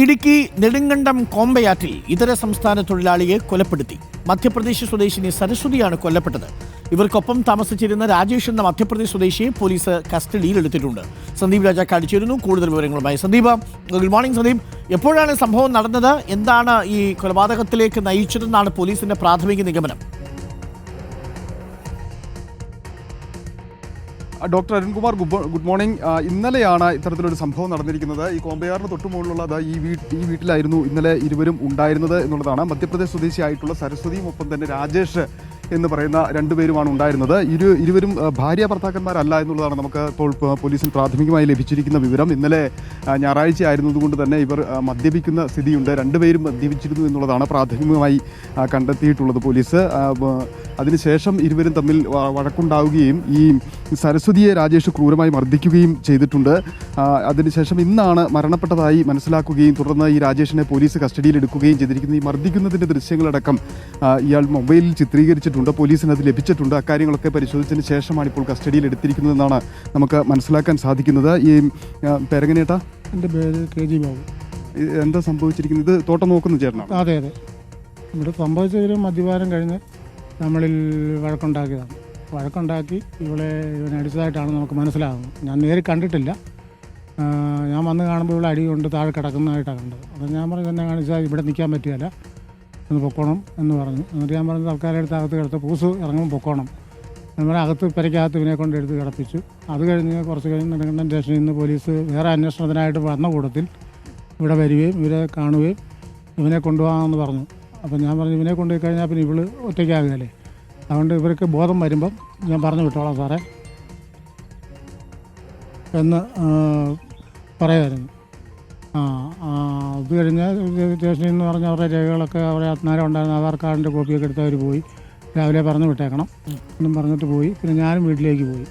ഇടുക്കി നെടുങ്കണ്ടം കോമ്പയാറ്റിൽ ഇതര സംസ്ഥാന തൊഴിലാളിയെ കൊലപ്പെടുത്തി. മധ്യപ്രദേശ് സ്വദേശിനി സരസ്വതിയാണ് കൊല്ലപ്പെട്ടത്. ഇവർക്കൊപ്പം താമസിച്ചിരുന്ന രാജേഷ് എന്ന മധ്യപ്രദേശ് സ്വദേശിയെ പോലീസ് കസ്റ്റഡിയിൽ എടുത്തിട്ടുണ്ട്. സന്ദീപ് രാജ കാണിച്ചിരുന്നു. കൂടുതൽ വിവരങ്ങളുമായി സന്ദീപ്. Good morning Sandeep. എപ്പോഴാണ് സംഭവം നടന്നത്? എന്താണ് ഈ കൊലപാതകത്തിലേക്ക് നയിച്ചതെന്നാണ് പോലീസിന്റെ പ്രാഥമിക നിഗമനം? Doctor Arunkumar good morning. ഇന്നലെയാണ് ഇത്തരത്തിലൊരു സംഭവം നടന്നിരിക്കുന്നത്. ഈ കോമ്പയാറിന് തൊട്ട് മുകളിലുള്ള ദാ ഈ വീട്ടിൽ ഈ വീട്ടിലായിരുന്നു ഇന്നലെ ഇരുവരും ഉണ്ടായിരുന്നത് എന്നുള്ളതാണ് മധ്യപ്രദേശ് സ്വദേശിയായിട്ടുള്ള സരസ്വതിയും ഒപ്പം തന്നെ രാജേഷ് എന്ന് പറയുന്ന രണ്ടുപേരുമാണ് ഉണ്ടായിരുന്നത്. ഇരു ഇരുവരും ഭാര്യ ഭർത്താക്കന്മാരല്ല എന്നുള്ളതാണ് നമുക്ക് ഇപ്പോൾ പോലീസിൽ പ്രാഥമികമായി ലഭിച്ചിരിക്കുന്ന വിവരം. ഇന്നലെ ഞായറാഴ്ച ആയിരുന്നതുകൊണ്ട് തന്നെ ഇവർ മദ്യപിക്കുന്ന സ്ഥിതിയുണ്ട്. രണ്ടുപേരും മദ്യപിച്ചിരുന്നു എന്നുള്ളതാണ് പ്രാഥമികമായി കണ്ടെത്തിയിട്ടുള്ളത് പോലീസ്. അതിനുശേഷം ഇരുവരും തമ്മിൽ വഴക്കുണ്ടാവുകയും ഈ സരസ്വതിയെ രാജേഷ് ക്രൂരമായി മർദ്ദിക്കുകയും ചെയ്തിട്ടുണ്ട്. അതിനുശേഷം ഇന്നാണ് മരണപ്പെട്ടതായി മനസ്സിലാക്കുകയും തുടർന്ന് ഈ രാജേഷിനെ പോലീസ് കസ്റ്റഡിയിൽ എടുക്കുകയും ചെയ്തിരിക്കുന്നത് ഈ മർദ്ദിക്കുന്നതിന്റെ ദൃശ്യങ്ങളടക്കം ഇയാൾ മൊബൈലിൽ ചിത്രീകരിച്ചിട്ടുണ്ട്. പോലീസിന് അത് ലഭിച്ചിട്ടുണ്ട്. അക്കാര്യങ്ങളൊക്കെ പരിശോധിച്ചതിന് ശേഷമാണ് ഇപ്പോൾ കസ്റ്റഡിയിൽ എടുത്തിരിക്കുന്നതെന്നാണ് നമുക്ക് മനസ്സിലാക്കാൻ സാധിക്കുന്നത്. ഈ പേരങ്ങനേട്ട? എന്റെ പേര് കെ ജി ബാബു. എന്താ സംഭവിച്ചിരിക്കുന്നത്? ഇത് തോട്ടം നോക്കുന്ന ചേട്ടനാണ്? അതെ അതെ. ഇവിടെ സംഭവിച്ചൊരു മദ്യപാനം കഴിഞ്ഞ് നമ്മളിൽ വഴക്കുണ്ടാക്കിയതാണ്. വഴക്കുണ്ടാക്കി ഇവളെ ഇവനെ അടിച്ചതായിട്ടാണ് നമുക്ക് മനസ്സിലാകുന്നത് ഞാൻ നേരിൽ കണ്ടിട്ടില്ല. ഞാൻ വന്ന് കാണുമ്പോൾ ഇവിടെ അടി കൊണ്ട് താഴെ കിടക്കുന്നതായിട്ടാണ് കണ്ടത്. അപ്പം ഞാൻ പറഞ്ഞു തന്നെ കാണിച്ചാൽ ഇവിടെ നിൽക്കാൻ പറ്റുകയില്ല. ഒന്ന് പൊക്കോണം എന്ന് പറഞ്ഞു. എന്നിട്ട് ഞാൻ പറഞ്ഞു തൽക്കാലം എടുത്ത് അകത്ത് കിടത്ത് പൂസ് ഇറങ്ങും പൊക്കോണം. പറഞ്ഞാൽ അകത്ത് പെരയ്ക്കകത്ത് ഇവനെ കൊണ്ട് എടുത്ത് കിടപ്പിച്ചു. അത് കഴിഞ്ഞ് കുറച്ച് കഴിഞ്ഞ് നെടുങ്കണ്ടം സ്റ്റേഷനിൽ നിന്ന് പോലീസ് വേറെ അന്വേഷണത്തിനായിട്ട് വന്ന കൂട്ടത്തിൽ ഇവിടെ വരികയും ഇവരെ കാണുകയും ഇവനെ കൊണ്ടുപോകാമെന്ന് പറഞ്ഞു. അപ്പം ഞാൻ പറഞ്ഞു ഇവനെ കൊണ്ടുപോയി കഴിഞ്ഞാൽ പിന്നെ ഇവൾ ഒറ്റയ്ക്കാകുകയല്ലേ? അതുകൊണ്ട് ഇവർക്ക് ബോധം വരുമ്പം ഞാൻ പറഞ്ഞു വിട്ടോളാം സാറേ എന്ന് പറയുമായിരുന്നു ആ അത് കഴിഞ്ഞ് സ്റ്റേഷനിൽ നിന്ന് പറഞ്ഞ അവരുടെ രേഖകളൊക്കെ അവരെ അന്നേരം ഉണ്ടായിരുന്ന ആധാർ കാർഡിന്റെ കോപ്പിയൊക്കെ എടുത്ത് അവർ പോയി. രാവിലെ പറഞ്ഞു വിട്ടേക്കണം. എന്നും പറഞ്ഞിട്ട് പോയി. പിന്നെ ഞാനും വീട്ടിലേക്ക് പോയി.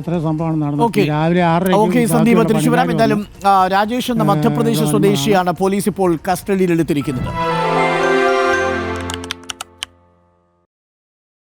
അത്ര സംഭവമാണ് നടന്നത്. ഓക്കേ. രാവിലെ ആറര സന്ദീപ് തിരിച്ചു വരാം. എന്തായാലും ആ, രാജേഷ് എന്ന മധ്യപ്രദേശ് സ്വദേശിയാണ്. പോലീസ് ഇപ്പോൾ കസ്റ്റഡിയിൽ എടുത്തിരിക്കുന്നത്